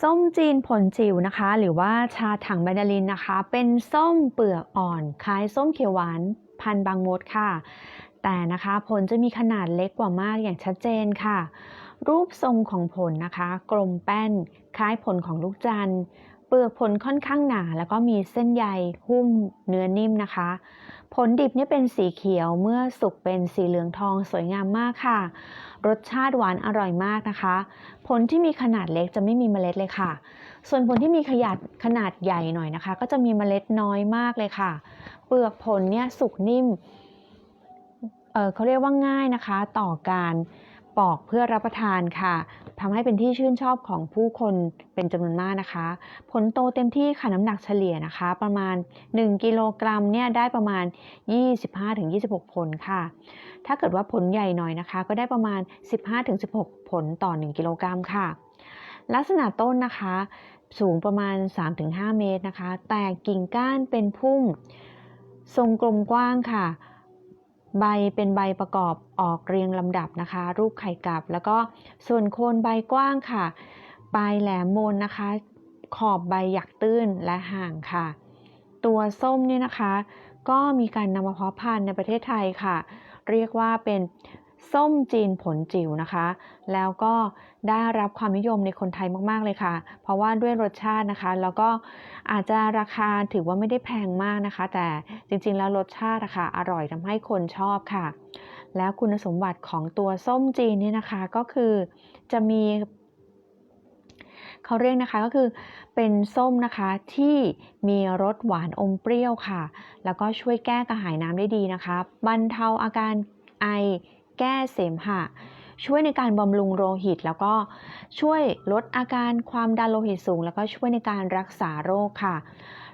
ส้มจีนผลจิ๋วนะคะ หรือว่าชาถังแบนดาลินนะคะ เป็นส้มเปลือกอ่อนคล้ายส้มเขียวหวานพันบางมดค่ะ แต่นะคะผลจะมีขนาดเล็กกว่ามากอย่างชัดเจนค่ะ รูปทรงของผลนะคะ กลมแป้น คล้ายผลของลูกจันทร์เปลือกผลค่อนข้างหนา แล้วก็มีเส้นใยหุ้มเนื้อนิ่มนะคะ ผลดิบเนี่ยเป็นสีเขียวเมื่อสุกเป็นสีเหลืองทองสวยงามมากค่ะ รสชาติหวานอร่อยมากนะคะ ผลที่มีขนาดเล็กจะไม่มีเมล็ดเลยค่ะ ส่วนผลที่มีขยาดขนาดใหญ่หน่อยนะคะ ก็จะมีเมล็ดน้อยมากเลยค่ะ เปลือกผลเนี่ยสุกนิ่มเออเขาเรียกว่าง่ายนะคะ ต่อการ ปอกเพื่อรับประทานค่ะทำให้เป็นที่ชื่นชอบของผู้คนเป็นจำนวนมากนะคะ ผลโตเต็มที่ค่ะน้ำหนักเฉลี่ยนะคะ ประมาณ 1 กิโลกรัมเนี่ยได้ประมาณ 25-26 ผลค่ะ ถ้าเกิดว่าผลใหญ่หน่อยนะคะ ก็ได้ประมาณ 15-16 ผลต่อ 1 กิโลกรัมค่ะ ลักษณะต้นนะคะสูงประมาณ 3-5 เมตรนะคะ แต่กิ่งก้านเป็นพุ่ม ทรงกลมกว้างค่ะ ใบเป็นใบประกอบออกเรียงลำดับนะคะ รูปไข่กลับ แล้วก็ส่วนโคนใบกว้างค่ะ ปลายแหลมมนนะคะ ขอบใบหยักตื้นและห่างค่ะ ตัวส้มเนี่ยนะคะ ก็มีการนำมาเพาะพันธุ์ในประเทศไทยค่ะ เรียกว่าเป็น ส้มจีนผลจิ๋วนะคะ แล้วก็ได้รับความนิยมในคนไทยมากๆเลยค่ะ เพราะว่าด้วยรสชาตินะคะ แล้วก็อาจจะราคาถือว่าไม่ได้แพงมากนะคะ แต่จริงๆแล้วรสชาตินะคะอร่อยทำให้คนชอบค่ะ แล้วคุณสมบัติของตัวส้มจีนเนี่ยนะคะก็คือจะมีเขาเรียกนะคะก็คือเป็นส้มนะคะที่มีรสหวานอมเปรี้ยวค่ะ แล้วก็ช่วยแก้กระหายน้ำได้ดีนะคะ บรรเทาอาการไอ แก้เสมหะ ช่วยในการบำรุงโลหิต แล้วก็ช่วยลดอาการความดันโลหิตสูง แล้วก็ช่วยในการรักษาโรคค่ะ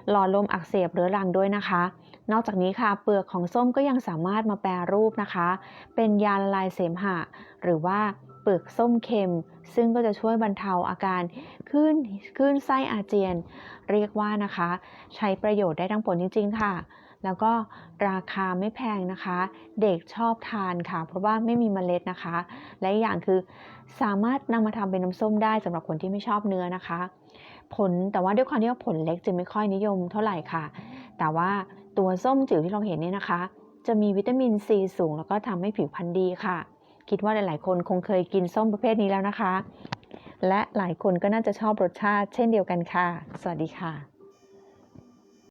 หลอดลมอักเสบเรื้อรังด้วยนะคะ นอกจากนี้ค่ะ เปลือกของส้มก็ยังสามารถมาแปรรูปนะคะ เป็นยาละลายเสมหะ หรือว่าเปลือกส้มเค็ม ซึ่งก็จะช่วยบรรเทาอาการขึ้นขึ้นไส้อาเจียน เรียกว่านะคะ ใช้ประโยชน์ได้ทั้งผลจริง ๆ ค่ะ แล้วก็ราคาไม่แพงนะคะ เด็กชอบทานค่ะ เพราะว่าไม่มีเมล็ดนะคะ และอีกอย่างคือสามารถนำมาทำเป็นน้ำส้มได้สำหรับคนที่ไม่ชอบเนื้อนะคะ ผลแต่ว่าด้วยความที่ว่าผลเล็กจึงไม่ค่อยนิยมเท่าไหร่ค่ะ แต่ว่าตัวส้มจิ๋วที่เราเห็นเนี่ยนะคะ จะมีวิตามินซีสูง แล้วก็ทำให้ผิวพรรณดีค่ะ คิดว่าหลาย ๆ คนคงเคยกินส้มประเภทนี้แล้วนะคะ และหลายคนก็น่าจะชอบรสชาติเช่นเดียวกันค่ะ สวัสดีค่ะ